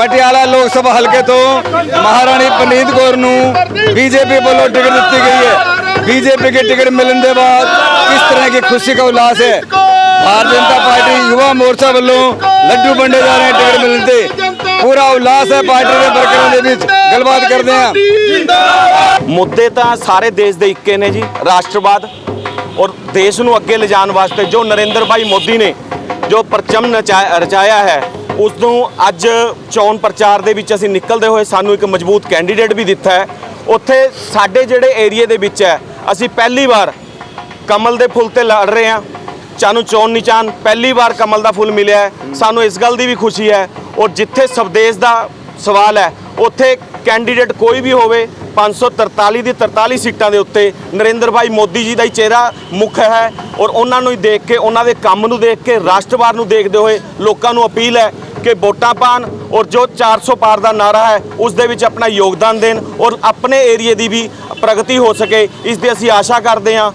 ਪਟਿਆਲਾ ਲੋਕ ਸਭਾ ਹਲਕੇ ਤੋਂ ਮਹਾਰਾਣੀ ਪਨੀਤ ਕੌਰ ਨੂੰ ਬੀਜੇਪੀ ਵੱਲੋਂ ਟਿਕਟ ਦਿੱਤੀ ਗਈ ਹੈ। ਬੀਜੇਪੀ ਕੇ ਟਿਕਟ ਮਿਲਣ ਦੇ ਬਾਅਦ ਕਿਸ ਤਰ੍ਹਾਂ ਦੀ ਖੁਸ਼ੀ ਦਾ ਉਲਾਸ ਹੈ? भारतीय जनता पार्टी युवा मोर्चा वालों लड्डू बंडे जा रहे हैं टिकट मिलते पूरा उल्लास है पार्टी के वर्करों के बीच गलबात करते हैं ਮੁੱਦੇ ਤਾਂ ਸਾਰੇ ਦੇਸ਼ ਦੇ ਇੱਕੇ ਨੇ ਜੀ, ਰਾਸ਼ਟਰਵਾਦ ਔਰ ਦੇਸ਼ ਨੂੰ ਅੱਗੇ ਲਿਜਾਣ ਵਾਸਤੇ ਜੋ ਨਰਿੰਦਰ ਭਾਈ ਮੋਦੀ ਨੇ ਜੋ ਪਰਚਮ ਰਚਾਇਆ ਹੈ ਉਸ ਤੋਂ ਅੱਜ ਚੋਣ ਪ੍ਰਚਾਰ ਦੇ ਵਿੱਚ ਅਸੀਂ ਨਿਕਲਦੇ ਹੋਏ ਸਾਨੂੰ ਇੱਕ ਮਜ਼ਬੂਤ ਕੈਂਡੀਡੇਟ ਵੀ ਦਿੱਤਾ ਹੈ। ਉੱਥੇ ਸਾਡੇ ਜਿਹੜੇ ਏਰੀਏ ਦੇ ਵਿੱਚ ਹੈ, ਅਸੀਂ ਪਹਿਲੀ ਵਾਰ ਕਮਲ ਦੇ ਫੁੱਲ ਤੇ ਲੜ ਰਹੇ ਹਾਂ। ਸਾਨੂੰ ਚੋਣ ਨਿਸ਼ਾਨ ਪਹਿਲੀ ਵਾਰ ਕਮਲ ਦਾ ਫੁੱਲ ਮਿਲਿਆ ਹੈ। ਸਾਨੂੰ ਇਸ ਗੱਲ ਦੀ ਵੀ ਖੁਸ਼ੀ ਹੈ ਔਰ ਜਿੱਥੇ ਸਵਦੇਸ਼ ਦਾ ਸਵਾਲ ਹੈ, ਉੱਥੇ ਕੈਂਡੀਡੇਟ ਕੋਈ ਵੀ ਹੋਵੇ 543 ਦੀ 43 ਸੀਟਾਂ ਦੇ ਉੱਤੇ ਨਰਿੰਦਰ ਭਾਈ ਮੋਦੀ ਜੀ ਦਾ ਹੀ ਚਿਹਰਾ ਮੁੱਖ ਹੈ ਔਰ ਉਹਨਾਂ ਨੂੰ ਹੀ ਦੇਖ ਕੇ, ਉਹਨਾਂ ਦੇ ਕੰਮ ਨੂੰ ਦੇਖ ਕੇ, ਰਾਸ਼ਟਰਵਾਦ ਨੂੰ ਦੇਖਦੇ ਹੋਏ ਲੋਕਾਂ ਨੂੰ ਅਪੀਲ ਹੈ ਕਿ ਵੋਟਾਂ ਪਾਣ ਔਰ ਜੋ 400 ਪਾਰ ਦਾ ਨਾਰਾ ਹੈ, ਉਸ ਦੇ ਵਿੱਚ ਆਪਣਾ ਯੋਗਦਾਨ ਦੇਣ ਔਰ ਆਪਣੇ ਏਰੀਏ ਦੀ ਵੀ ਪ੍ਰਗਤੀ ਹੋ ਸਕੇ, ਇਸ ਦੀ ਅਸੀਂ ਆਸ਼ਾ ਕਰਦੇ ਹਾਂ।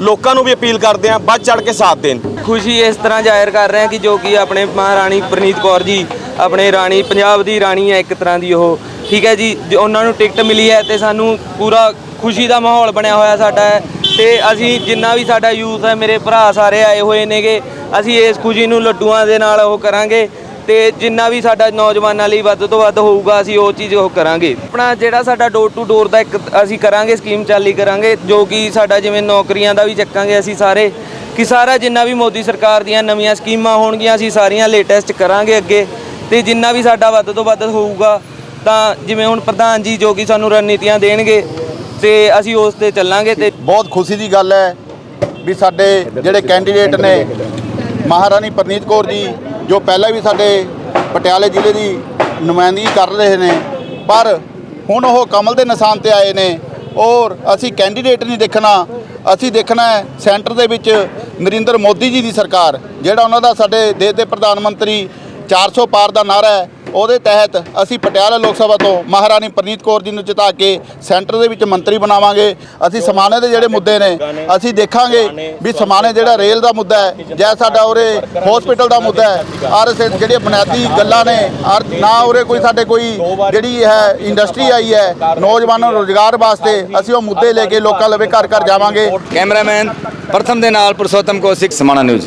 ਲੋਕਾਂ ਨੂੰ ਵੀ ਅਪੀਲ ਕਰਦੇ ਹਾਂ, ਵੱਧ ਚੜ ਕੇ ਸਾਥ ਦੇਣ। ਖੁਸ਼ੀ ਇਸ ਤਰ੍ਹਾਂ ਜ਼ਾਹਿਰ ਕਰ ਰਹੇ ਹਾਂ ਕਿ ਜੋ ਕਿ ਆਪਣੇ ਮਹਾਰਾਣੀ ਪ੍ਰਨੀਤ ਕੌਰ ਜੀ, ਆਪਣੇ ਰਾਣੀ ਪੰਜਾਬ ਦੀ ਰਾਣੀ ਹੈ ਇੱਕ ਤਰ੍ਹਾਂ ਦੀ ਉਹ। ਠੀਕ ਹੈ ਜੀ, ਜੋ ਉਹਨਾਂ ਨੂੰ ਟਿਕਟ ਮਿਲੀ ਹੈ ਤੇ ਸਾਨੂੰ ਪੂਰਾ ਖੁਸ਼ੀ ਦਾ ਮਾਹੌਲ ਬਣਿਆ ਹੋਇਆ ਸਾਡਾ ਹੈ। ਤੇ ਅਸੀਂ ਜਿੰਨਾ ਵੀ ਸਾਡਾ ਯੂਥ ਹੈ, ਮੇਰੇ ਭਰਾ ਸਾਰੇ ਆਏ ਹੋਏ ਨੇਗੇ। ਅਸੀਂ ਇਸ ਖੁਸ਼ੀ ਨੂੰ ਲੱਡੂਆਂ ਦੇ ਨਾਲ ਉਹ ਕਰਾਂਗੇ। ਤੇ ਜਿੰਨਾ ਵੀ ਸਾਡਾ ਨੌਜਵਾਨਾਂ ਲਈ ਵੱਧ ਤੋਂ ਵੱਧ ਹੋਊਗਾ, ਅਸੀਂ ਉਹ ਚੀਜ਼ ਉਹ ਕਰਾਂਗੇ। ਆਪਣਾ ਜਿਹੜਾ ਸਾਡਾ ਡੋਰ ਟੂ ਡੋਰ ਦਾ ਇੱਕ ਅਸੀਂ ਕਰਾਂਗੇ ਸਕੀਮ ਚਾਲੀ ਕਰਾਂਗੇ, ਜੋ ਕਿ ਸਾਡਾ ਜਿਵੇਂ ਨੌਕਰੀਆਂ ਦਾ ਵੀ ਚੱਕਾਂਗੇ ਅਸੀਂ ਸਾਰੇ, ਕਿ ਸਾਰਾ ਜਿੰਨਾ ਵੀ ਮੋਦੀ ਸਰਕਾਰ ਦੀਆਂ ਨਵੀਆਂ ਸਕੀਮਾਂ ਹੋਣਗੀਆਂ, ਅਸੀਂ ਸਾਰੀਆਂ ਲੇਟੈਸਟ ਕਰਾਂਗੇ ਅੱਗੇ। ਤੇ ਜਿੰਨਾ ਵੀ ਸਾਡਾ ਵੱਧ ਤੋਂ ਵੱਧ ਹੋਊਗਾ, ਤਾਂ ਜਿਵੇਂ ਹੁਣ ਪ੍ਰਧਾਨ ਜੀ ਜੋ ਕਿ ਸਾਨੂੰ ਰਣਨੀਤੀਆਂ ਦੇਣਗੇ, ਤੇ ਅਸੀਂ ਉਸ ਤੇ ਚੱਲਾਂਗੇ ਤੇ ਬਹੁਤ ਖੁਸ਼ੀ ਦੀ ਗੱਲ ਹੈ ਵੀ ਸਾਡੇ ਜਿਹੜੇ ਕੈਂਡੀਡੇਟ ਨੇ ਮਹਾਰਾਣੀ ਪ੍ਰਨੀਤ ਕੌਰ ਜੀ, ਜੋ ਪਹਿਲਾਂ ਵੀ ਸਾਡੇ ਪਟਿਆਲੇ ਜ਼ਿਲ੍ਹੇ ਦੀ ਨੁਮਾਇੰਦਗੀ ਕਰ ਰਹੇ ਨੇ, ਪਰ ਹੁਣ ਉਹ ਕਮਲ ਦੇ ਨਿਸ਼ਾਨ ਤੇ ਆਏ ਨੇ ਔਰ ਅਸੀਂ ਕੈਂਡੀਡੇਟ ਨਹੀਂ ਦੇਖਣਾ, ਅਸੀਂ ਦੇਖਣਾ ਹੈ ਸੈਂਟਰ ਦੇ ਵਿੱਚ ਨਰਿੰਦਰ ਮੋਦੀ ਜੀ ਦੀ ਸਰਕਾਰ, ਜਿਹੜਾ ਉਹਨਾਂ ਦਾ ਸਾਡੇ ਦੇਸ਼ ਦੇ ਪ੍ਰਧਾਨ ਮੰਤਰੀ 400 ਪਾਰ ਦਾ ਨਾਰਾ ਹੈ ਉਹਦੇ ਤਹਿਤ ਅਸੀਂ ਪਟਿਆਲਾ ਲੋਕ ਸਭਾ ਤੋਂ ਮਹਾਰਾਣੀ ਪ੍ਰਨੀਤ ਕੌਰ ਜੀ ਨੂੰ ਜਿਤਾ ਕੇ ਸੈਂਟਰ ਦੇ ਵਿੱਚ ਮੰਤਰੀ ਬਣਾਵਾਂਗੇ। ਅਸੀਂ ਸਮਾਨੇ ਦੇ ਜਿਹੜੇ ਮੁੱਦੇ ਨੇ, ਅਸੀਂ ਦੇਖਾਂਗੇ ਵੀ ਸਮਾਨੇ ਜਿਹੜਾ ਰੇਲ ਦਾ ਮੁੱਦਾ ਹੈ, ਜਾਂ ਸਾਡਾ ਉਰੇ ਹਸਪੀਟਲ ਦਾ ਮੁੱਦਾ ਹੈ ਔਰ ਸੇ- ਜਿਹੜੀਆਂ ਬੁਨਿਆਦੀ ਗੱਲਾਂ ਨੇ ਔਰ ਨਾ ਉਰੇ ਕੋਈ ਸਾਡੇ ਕੋਈ ਜਿਹੜੀ ਹੈ ਇੰਡਸਟਰੀ ਆਈ ਹੈ, ਨੌਜਵਾਨਾਂ ਨੂੰ ਰੋਜ਼ਗਾਰ ਵਾਸਤੇ ਅਸੀਂ ਉਹ ਮੁੱਦੇ ਲੈ ਕੇ ਲੋਕਾਂ ਲਵੇ ਘਰ ਘਰ ਜਾਵਾਂਗੇ। ਕੈਮਰਾਮੈਨ ਪ੍ਰਥਮ ਦੇ ਨਾਲ ਪੁਰਸ਼ੋਤਮ ਕੌਸ਼ਿਕ, ਸਮਾਣਾ ਨਿਊਜ਼।